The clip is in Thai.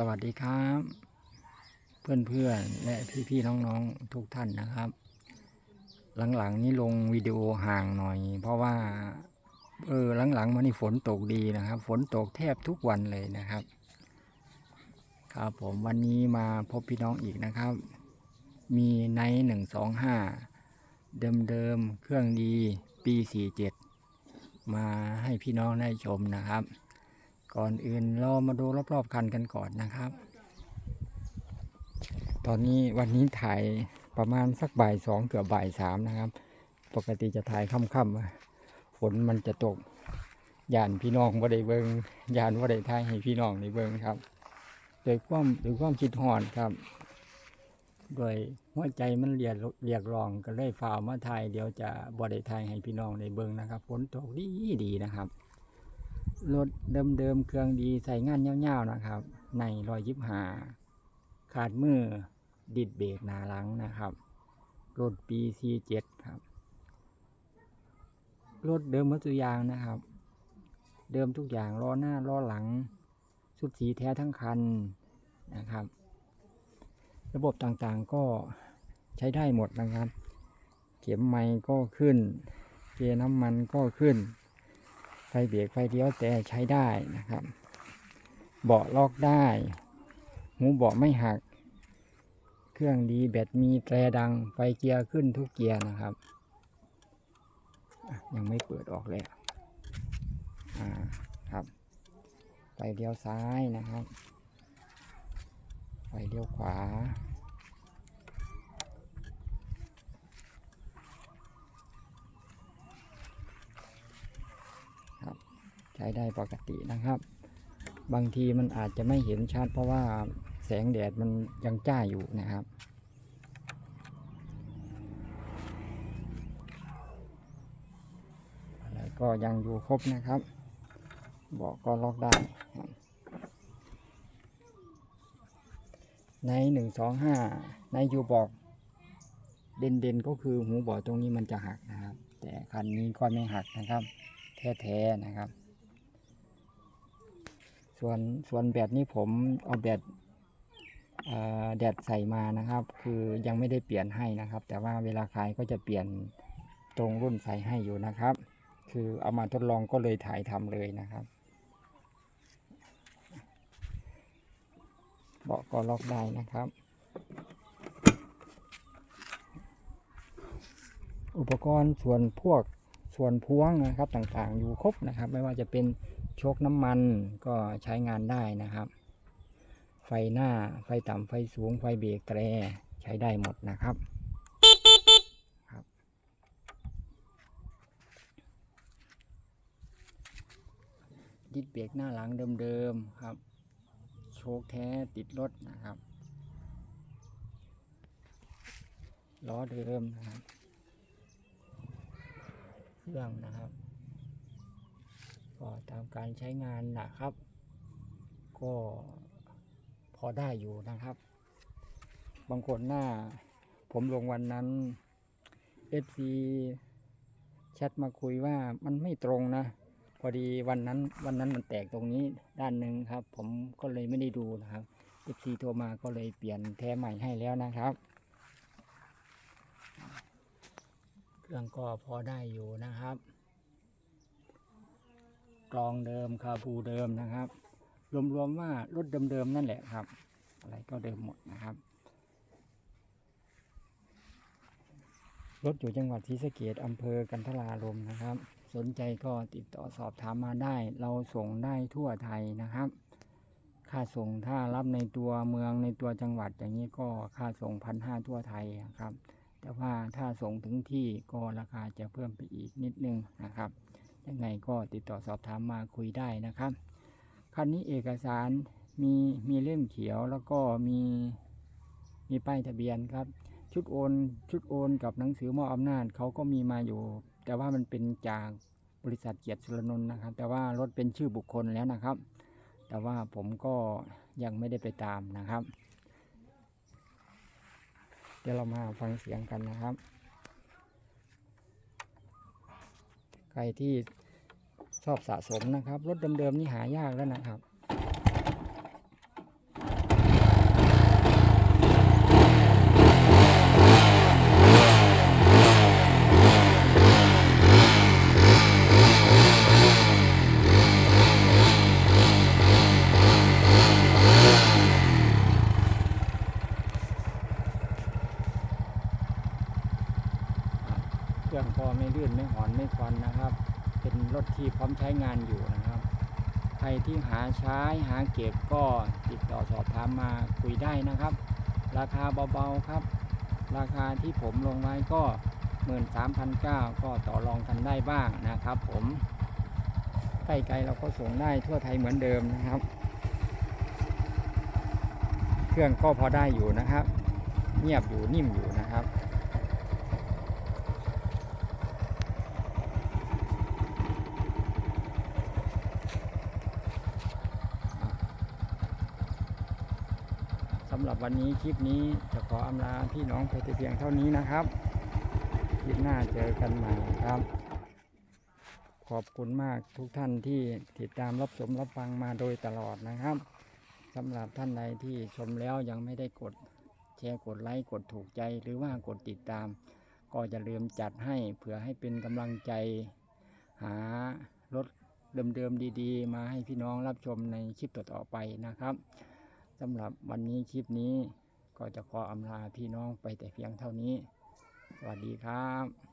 สวัสดีครับ เพื่อนๆและพี่ๆน้องๆทุกท่านนะครับ หลังๆนี้ลงวิดีโอห่างหน่อย เพราะว่าเออหลังๆมานี่ฝนตกดีนะครับ ฝนตกแทบทุกวันเลยนะครับ ครับผมวันนี้มาพบพี่น้องอีกนะครับ มีไนหนึ่งสองห้าเดิมๆเครื่องดีปีสี่เจ็ดมาให้พี่น้องได้ชมนะครับ ก่อนอื่นเรามาดูรอบๆคันกันก่อนนะครับ ตอนนี้วันนี้ถ่ายประมาณสักบ่ายสองเกือบบ่ายสามนะครับ ปกติจะถ่ายค่ำๆฝนมันจะตกยานพี่น้องว่าได้เบิงยานว่าได้ถ่ายให้พี่น้องได้เบิงครับโดยความโดยความคิดหอนครับโดยหัวใจมันเรียกเรียกร้องก็เลยฝ่าวมาถ่ายเดี๋ยวจะบ่ได้ถ่ายให้พี่น้องได้เบิงนะครับฝนตกดีดีๆนะครับ รถเดิมๆเครื่องดีใส่งานยาๆนะครับ ในรอยยิบหาขาดมือดิดเบรกหนาหลังนะครับรถปี C7 ครับรถเดิมมัตุกอยางนะครับ เดิมทุกอย่างล้อหน้าล้อหลังสุดสีแท้ทั้งคันนะครับ ระบบต่างๆก็ใช้ได้หมดนะครับ เข็มไม้ก็ขึ้น เกียร์น้ำมันก็ขึ้น ฟเบรกไฟเลี้ยวแต่ใช้ได้นะครับ เบาะล็อกได้ หูเบาะไม่หัก เครื่องดีแบตมีแตรดังไฟเกียร์ขึ้นทุกเกียร์นะครับ ยังไม่เปิดออกเลยอ่าครับ ไฟเลี้ยวซ้ายนะครับ ไฟเลี้ยวขวา ใช้ได้ปกตินะครับ บางทีมันอาจจะไม่เห็นชัด เพราะว่าแสงแดดมันยังจ้าอยู่นะครับ อะไรก็ยังอยู่ครบนะครับบอกก็ล็อกได้ในหนึ่งสองห้าในยูบอกเด่นเด่นก็คือหูบาะตรงนี้มันจะหักนะครับ แต่คันนี้ก็ไม่หักนะครับ แท้ๆนะครับ ส่วนส่วนแบตนี้ผมเอาแบตเอ่อแดดใส่มานะครับ คือยังไม่ได้เปลี่ยนให้นะครับ แต่ว่าเวลาขายก็จะเปลี่ยนตรงรุ่นใส่ให้อยู่นะครับ คือเอามาทดลองก็เลยถ่ายทำเลยนะครับเบาะก็ล็อกได้นะครับ อุปกรณ์ส่วนพวก ส่วนพ่วงนะครับต่างๆ อยู่ครบนะครับ ไม่ว่าจะเป็นโชคน้ำมันก็ใช้งานได้นะครับ ไฟหน้าไฟต่ำไฟสูงไฟเบรกแตรใช้ได้หมดนะครับครับ ดิดเบรกหน้าหลังเดิมๆครับ โชคแท้ติดรถนะครับล้อเดิมนะครับ รื่องนะครับ ก็ตามการใช้งานนะครับ ก็พอได้อยู่นะครับ บางคนหน้า ผมลงวันนั้น FC แชทมาคุยว่ามันไม่ตรงนะ พอดีวันนั้นวันนั้นมันแตกตรงนี้ด้านหนึ่งครับ ผมก็เลยไม่ได้ดูนะครับ FC โทรมาก็เลยเปลี่ยนแท้ใหม่ให้แล้วนะครับ เครื่องก็พอได้อยู่นะครับกรองเดิมคาบูเดิมนะครับ รวมๆว่ารถเดิมๆนั่นแหละครับ อะไรก็เดิมหมดนะครับ รถอยู่จังหวัดศรีสะเกดอำเภอกันทรารมนะครับ สนใจก็ติดต่อสอบถามมาได้ เราส่งได้ทั่วไทยนะครับค่าส่งถ้ารับในตัวเมืองในตัวจังหวัดอย่างนี้ก็ค่าส่งพันห้าทั่วไทยครับ แต่ว่าถ้าส่งถึงที่ก็ราคาจะเพิ่มไปอีกนิดนึงนะครับ ยังไงก็ติดต่อสอบถามมาคุยได้นะครับ คันนี้เอกสารมีมีเล่มเขียวแล้วก็มีมีป้ายทะเบียนครับ ชุดโอนชุดโอนกับหนังสือมอบอำนาจเขาก็มีมาอยู่ แต่ว่ามันเป็นจากบริษัทเกียรติสุรนนท์นะครับ แต่ว่ารถเป็นชื่อบุคคลแล้วนะครับ แต่ว่าผมก็ยังไม่ได้ไปตามนะครับ ดี๋ยวเรามาฟังเสียงกันนะครับ ใครที่ชอบสะสมนะครับ รถเดิมๆนี่หายากแล้วนะครับ รถที่พร้อมใช้งานอยู่นะครับ ใครที่หาใช้หาเก็บก็ติดต่อสอบถามมาคุยได้นะครับ ราคาเบาๆครับ ราคาที่ผมลงไว้ก็ 13,900 ก็ต่อรองกันได้บ้างนะครับผมใกล้ๆเราก็ส่งได้ทั่วไทยเหมือนเดิมนะครับ เครื่องก็พอได้อยู่นะครับ เงียบอยู่นิ่มอยู่นะครับ รับวันนี้คลิปนี้จะขออำลาพี่น้องไปแต่เพียงเท่านี้นะครับ คลิปหน้าเจอกันใหม่ครับ ขอบคุณมากทุกท่านที่ติดตามรับชมรับฟังมาโดยตลอดนะครับสำหรับท่านใดที่ชมแล้วยังไม่ได้กดแชร์กดไลค์กดถูกใจหรือว่ากดติดตาม ก็จะลืมจัดให้เผื่อให้เป็นกำลังใจ หารถเดิมๆดี ๆ มาให้พี่น้องรับชมในคลิปต่อๆไปนะครับ สำหรับวันนี้คลิปนี้ก็จะขออำลาพี่น้องไปแต่เพียงเท่านี้ สวัสดีครับ